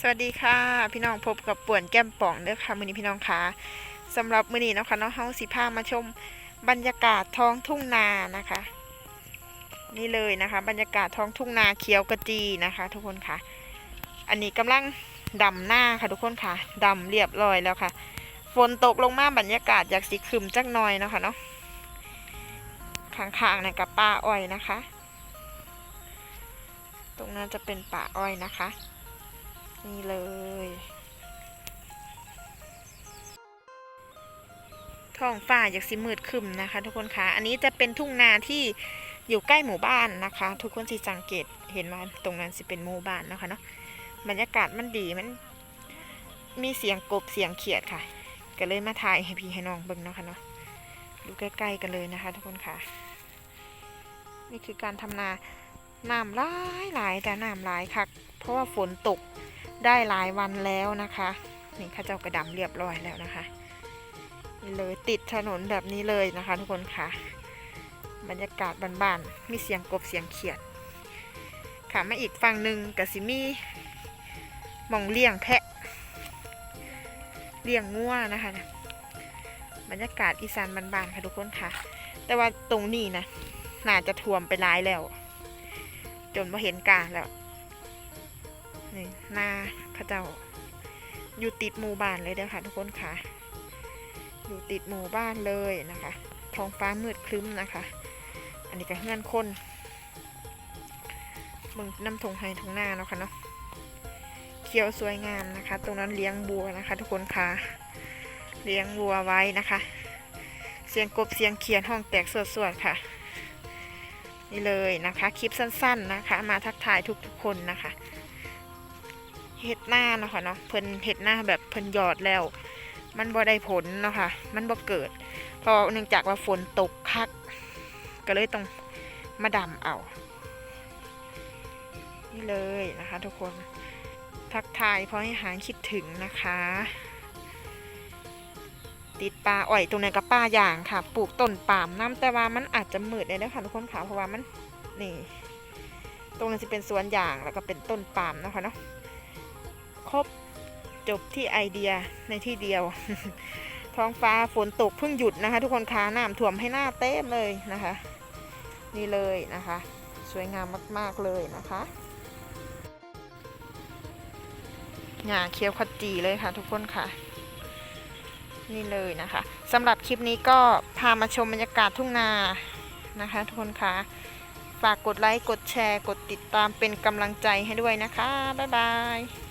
สวัสดีค่ะ พี่น้องพบกับป่วนแก้มป่องเด้อค่ะ มื้อนี้พี่น้องค่ะสำหรับมื้อนี้นะคะเนาะเฮาสิพามาชมบรรยากาศท้องทุ่งนานะคะ นี่เลยนะคะ บรรยากาศท้องทุ่งนาเขียวกระจีนะคะ ทุกคนค่ะ อันนี้กำลังดำหน้าค่ะทุกคนค่ะดำเรียบร้อยแล้วค่ะ ฝนตกลงมาบรรยากาศอยากสิครึมจักหน่อยนะคะเนาะข้างๆในกับป่าอ้อยนะคะ ตรงนั้นจะเป็นป่าอ้อยนะคะ นี่เลย ท้องฟ้าอยากสิมืดคึมนะคะ ทุกคนคะ อันนี้จะเป็นทุ่งนาที่อยู่ใกล้หมู่บ้านนะคะ ทุกคนสิสังเกตเห็นว่าตรงนั้นสิเป็นหมู่บ้านนะคะเนาะบรรยากาศมันดีมัน มีเสียงกบเสียงเขียดค่ะ ก็เลยมาถ่ายให้พี่ให้น้องเบิ่งเนาะค่ะเนาะดูใกล้ๆกันเลยนะคะ ทุกคนค่ะ นี่คือการทำนาน้ำหลายหลายแต่น้ำหลายค่ะเพราะว่าฝนตก ได้หลายวันแล้วนะคะ นี่ข้าเจ้ากระดำเรียบร้อยแล้วนะคะนี่เลยติดถนนแบบนี้เลยนะคะ ทุกคนค่ะ บรรยากาศบ้านๆมีเสียงกบเสียงเขียด ค่ะมาอีกฝั่งหนึ่งกับซิมีหมองเลี้ยงแพะ เลี้ยงงัวนะคะบรรยากาศอีสานบ้านๆค่ะทุกคนค่ะ แต่ว่าตรงนี้นะน่าจะท่วมไปหลายแล้ว จนมาเห็นกาแล้ว นี่หน้าพระเจ้า อยู่ติดหมู่บ้านเลยเด้อค่ะทุกคนค่ะ อยู่ติดหมู่บ้านเลยนะคะท้องฟ้ามืดครึ้มนะคะ อันนี้ก็เงื่อนคนมึงน้ำทงไฮทงหน้าเนาะค่ะเนาะเขียวสวยงามนะคะ ตรงนั้นเลี้ยงบัวนะคะ ทุกคนค่ะ เลี้ยงวัวไว้นะคะ เสียงกบเสียงเขียนห้องแตกสวดๆค่ะ นี่เลยนะคะ คลิปสั้น ๆนะคะ มาทักทายทุกๆคนนะคะ เห็ดหน้าเนาะค่ะเนาะเพิ่นเห็ดหน้าแบบเพิ่นหยอดแล้ว มันบ่ได้ผลเนาะค่ะมันบ่เกิดเพราะเนื่องจากว่าฝนตกคัก ก็เลยต้องมาดำเอา นี่เลยนะคะทุกคนทักทายเพราะให้หายคิดถึงนะคะ ติดปลาอ่อยตรงนี้กับปลาอย่างค่ะ ปลูกต้นปาล์มน้ำแต่ว่ามันอาจจะมืดเลยนะคะทุกคนค่ะเพราะว่ามันนี่ ตรงนี้จะเป็นสวนยางแล้วก็เป็นต้นปาล์มนะคะเนาะ ครบจบที่ไอเดียในที่เดียว ท้องฟ้าฝนตกเพิ่งหยุดนะคะ ทุกคนคะน้ำท่วมให้หน้าเต้มเลยนะคะ นี่เลยนะคะ สวยงามมาก ๆ เลยนะคะหญ้าเคี้ยวขจีเลยค่ะ ทุกคนค่ะ นี่เลยนะคะสำหรับคลิปนี้ก็พามาชมบรรยากาศทุ่งนานะคะ ทุกคนค่ะฝากกดไลค์ กดแชร์ กดติดตามเป็นกำลังใจให้ด้วยนะคะ บ๊ายบาย